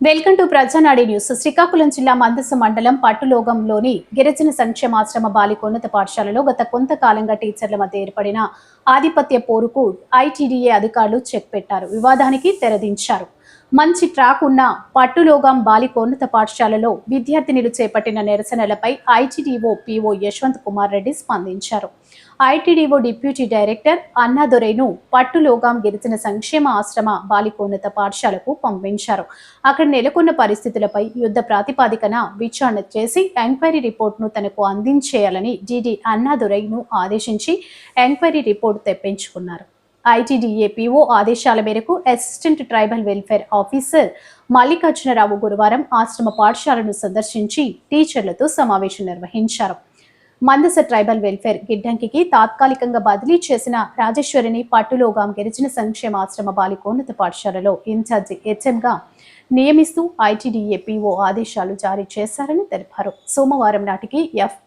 Welcome to Prajanadi news. Srikakulam జిల్లా మందస మండలం పట్టులోగంలోని గిరిజన సంక్షేమాశ్రమ బాలికోన్నత పాఠశాలలో గత కొంతకాలంగా టీచర్ల మధ్య ఏర్పడిన ఆధిపత్య పోరుకు ఐటీడీఏ అధికారులు చెక్ పెట్టారు. వివాదానికి తెరదించారు. మంచి ట్రాక్ ఉన్న పట్టులోగాం బాలికోన్నత పాఠశాలలో విద్యార్థినులు చేపట్టిన నిరసనలపై ఐటీడీఓ పిఓ యశ్వంత్ కుమార్ రెడ్డి స్పందించారు. ఐటీడీఓ డిప్యూటీ డైరెక్టర్ అన్నాదొరైను పట్టులోగాం గిరిజన సంక్షేమ ఆశ్రమ బాలికోన్నత పాఠశాలకు పంపించారు. అక్కడ నెలకొన్న పరిస్థితులపై యుద్ధ ప్రాతిపాదికన విచారణ చేసి ఎంక్వైరీ రిపోర్ట్ను తనకు అందించేయాలని డీడీ అన్నాదొరైను ఆదేశించి ఎంక్వైరీ రిపోర్ట్ తెప్పించుకున్నారు. ఐటీడీఏపీఓ ఆదేశాల మేరకు assistant tribal welfare officer Mallikarjunarao గురువారం ఆశ్రమ పాఠశాలను సందర్శించి టీచర్లతో సమావేశం నిర్వహించారు. మందస ట్రైబల్ వెల్ఫేర్ గిడ్డంకికి తాత్కాలికంగా బదిలీ చేసిన రాజేశ్వరిని పట్టులోగాం గిరిజన సంక్షేమ ఆశ్రమ బాలికోన్నత పాఠశాలలో ఇన్ఛార్జి హెచ్ఎంగా నియమిస్తూ ఐటీడీఏపీఓ ఆదేశాలు జారీ చేశారని తెలిపారు. సోమవారం నాటికి ఎఫ్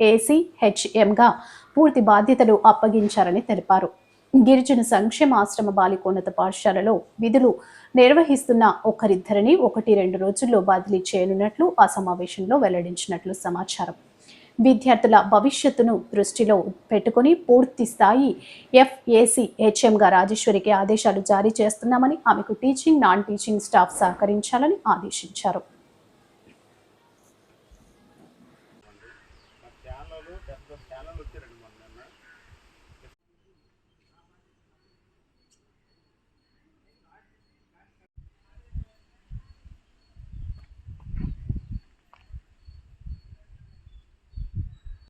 ఏసీ హెచ్ఎంగా పూర్తి బాధ్యతలు అప్పగించారని తెలిపారు. గిరిజన సంక్షేమ ఆశ్రమ బాలికోన్నత పాఠశాలలో విధులు నిర్వహిస్తున్న ఒకరిద్దరిని ఒకటి రెండు రోజుల్లో బదిలీ చేయనున్నట్లు ఆ సమావేశంలో వెల్లడించినట్లు సమాచారం. విద్యార్థుల భవిష్యత్తును దృష్టిలో పెట్టుకుని పూర్తి స్థాయి ఎఫ్ఏసి హెచ్ఎంగా రాజేశ్వరికి ఆదేశాలు జారీ చేస్తున్నామని ఆమెకు టీచింగ్ నాన్ టీచింగ్ స్టాఫ్ సహకరించాలని ఆదేశించారు.